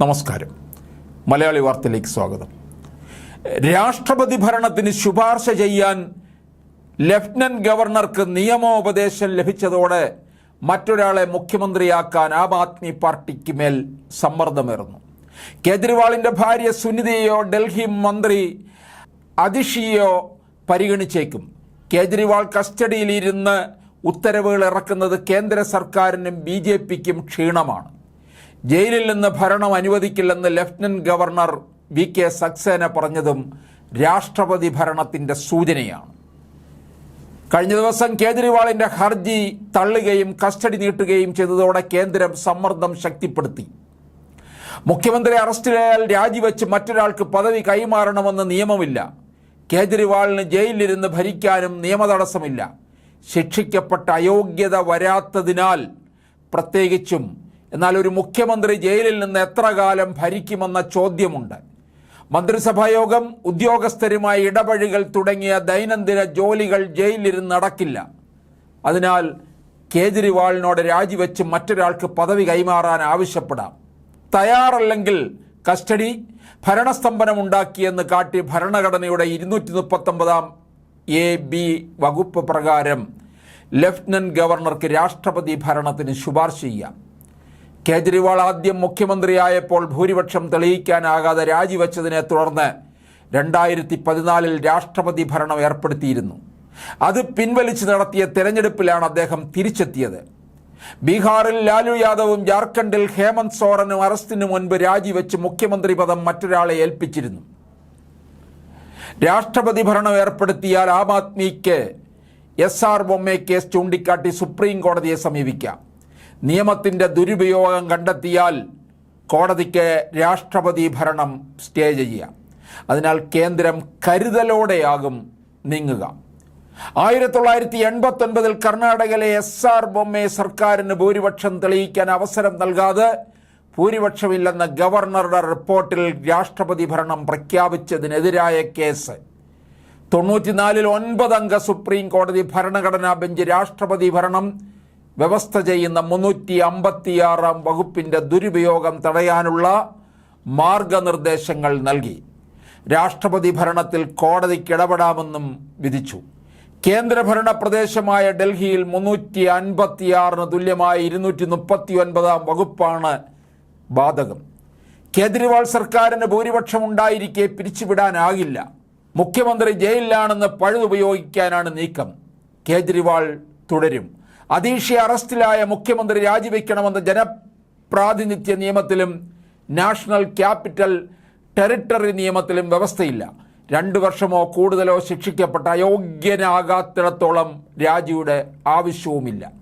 നമസ്കാരം. മലയാളി വാർത്തയിലേക്ക് സ്വാഗതം. രാഷ്ട്രപതി ഭരണത്തിന് ശുപാർശ ചെയ്യാൻ ലഫ്റ്റനന്റ് ഗവർണർക്ക് നിയമോപദേശം ലഭിച്ചതോടെ മറ്റൊരാളെ മുഖ്യമന്ത്രിയാക്കാൻ ആം ആദ്മി പാർട്ടിക്ക് മേൽ സമ്മർദ്ദമേറുന്നു. കേജ്രിവാളിന്റെ ഭാര്യ സുനിതയോ ഡൽഹി മന്ത്രി അതിഷിയോ പരിഗണിച്ചേക്കും. കേജ്രിവാൾ കസ്റ്റഡിയിലിരുന്ന് ഉത്തരവുകൾ ഇറക്കുന്നത് കേന്ദ്ര സർക്കാരിനും ബി ക്ഷീണമാണ്. ജയിലിൽ നിന്ന് ഭരണം അനുവദിക്കില്ലെന്ന് lieutenant governor V K Saxena പറഞ്ഞതും രാഷ്ട്രപതി ഭരണത്തിന്റെ സൂചനയാണ്. കഴിഞ്ഞ ദിവസം കേജ്രിവാളിന്റെ ഹർജി തള്ളുകയും കസ്റ്റഡി നീട്ടുകയും ചെയ്തതോടെ കേന്ദ്രം സമ്മർദ്ദം ശക്തിപ്പെടുത്തി. മുഖ്യമന്ത്രി അറസ്റ്റിലായാൽ രാജിവെച്ച് മറ്റൊരാൾക്ക് പദവി കൈമാറണമെന്ന് നിയമമില്ല. കേജ്രിവാളിന് ജയിലിലിരുന്ന് ഭരിക്കാനും നിയമതടസ്സമില്ല. ശിക്ഷിക്കപ്പെട്ട അയോഗ്യത വരാത്തതിനാൽ പ്രത്യേകിച്ചും എന്നാൽ ഒരു മുഖ്യമന്ത്രി ജയിലിൽ നിന്ന് എത്ര കാലം ഭരിക്കുമെന്ന ചോദ്യമുണ്ട്. മന്ത്രിസഭായോഗം ഉദ്യോഗസ്ഥരുമായി ഇടപഴികൾ തുടങ്ങിയ ദൈനംദിന ജോലികൾ ജയിലിരുന്ന് നടക്കില്ല. അതിനാൽ കേജ്രിവാളിനോട് രാജിവെച്ച് മറ്റൊരാൾക്ക് പദവി കൈമാറാൻ ആവശ്യപ്പെടാം. തയ്യാറല്ലെങ്കിൽ കസ്റ്റഡി ഭരണസ്തംഭനമുണ്ടാക്കിയെന്ന് കാട്ടി ഭരണഘടനയുടെ ഇരുന്നൂറ്റി മുപ്പത്തൊമ്പതാം എ ബി വകുപ്പ് പ്രകാരം ലഫ്റ്റനന്റ് ഗവർണർക്ക് രാഷ്ട്രപതി ഭരണത്തിന് ശുപാർശ ചെയ്യാം. കേജ്രിവാൾ ആദ്യം മുഖ്യമന്ത്രിയായപ്പോൾ ഭൂരിപക്ഷം തെളിയിക്കാനാകാതെ രാജിവെച്ചതിനെ തുടർന്ന് രണ്ടായിരത്തി പതിനാലിൽ രാഷ്ട്രപതി ഭരണം ഏർപ്പെടുത്തിയിരുന്നു. അത് പിൻവലിച്ച് നടത്തിയ തെരഞ്ഞെടുപ്പിലാണ് അദ്ദേഹം തിരിച്ചെത്തിയത്. ബീഹാറിൽ ലാലു യാദവും ജാർഖണ്ഡിൽ ഹേമന്ത് സോറനും അറസ്റ്റിനു മുൻപ് രാജിവെച്ച് മുഖ്യമന്ത്രി പദം മറ്റൊരാളെ ഏൽപ്പിച്ചിരുന്നു. രാഷ്ട്രപതി ഭരണം ഏർപ്പെടുത്തിയാൽ ആം ആദ്മിക്ക് എസ് ആർ ബൊമ്മെ കേസ് ചൂണ്ടിക്കാട്ടി സുപ്രീം കോടതിയെ സമീപിക്കാം. നിയമത്തിന്റെ ദുരുപയോഗം കണ്ടെത്തിയാൽ കോടതിക്ക് രാഷ്ട്രപതി ഭരണം സ്റ്റേ ചെയ്യാം അതിനാൽ കേന്ദ്രം കരുതലോടെയാകും നീങ്ങുക. ആയിരത്തി തൊള്ളായിരത്തി എൺപത്തി ഒൻപതിൽ കർണാടകയിലെ എസ് ആർ ബൊമ്മെ സർക്കാരിന് ഭൂരിപക്ഷം തെളിയിക്കാൻ അവസരം നൽകാതെ ഭൂരിപക്ഷമില്ലെന്ന ഗവർണറുടെ റിപ്പോർട്ടിൽ രാഷ്ട്രപതി ഭരണം പ്രഖ്യാപിച്ചതിനെതിരായ കേസ്. തൊണ്ണൂറ്റിനാലിൽ ഒൻപതംഗ സുപ്രീം കോടതി ഭരണഘടനാ ബെഞ്ച് രാഷ്ട്രപതി ഭരണം വ്യവസ്ഥ ചെയ്യുന്ന മുന്നൂറ്റി അമ്പത്തിയാറാം വകുപ്പിന്റെ ദുരുപയോഗം തടയാനുള്ള മാർഗനിർദ്ദേശങ്ങൾ നൽകി. രാഷ്ട്രപതി ഭരണത്തിൽ കോടതിക്ക് ഇടപെടാമെന്നും വിധിച്ചു. കേന്ദ്രഭരണ പ്രദേശമായ ഡൽഹിയിൽ മുന്നൂറ്റി അൻപത്തിയാറിന് തുല്യമായ ഇരുന്നൂറ്റി മുപ്പത്തി ഒൻപതാം വകുപ്പാണ് ബാധകം. കേജ്രിവാൾ സർക്കാരിന് ഭൂരിപക്ഷം ഉണ്ടായിരിക്കെ പിരിച്ചുവിടാനാകില്ല. മുഖ്യമന്ത്രി ജയിലിലാണെന്ന് പഴുതുപയോഗിക്കാനാണ് നീക്കം. കേജ്രിവാൾ തുടരും. അതീഷെ അറസ്റ്റിലായ മുഖ്യമന്ത്രി രാജിവെക്കണമെന്ന ജനപ്രാതിനിധ്യ നിയമത്തിലും നാഷണൽ ക്യാപിറ്റൽ ടെറിട്ടറി നിയമത്തിലും വ്യവസ്ഥയില്ല. രണ്ടു വർഷമോ കൂടുതലോ ശിക്ഷിക്കപ്പെട്ട അയോഗ്യനാകാത്തിടത്തോളം രാജിയുടെ ആവശ്യവുമില്ല.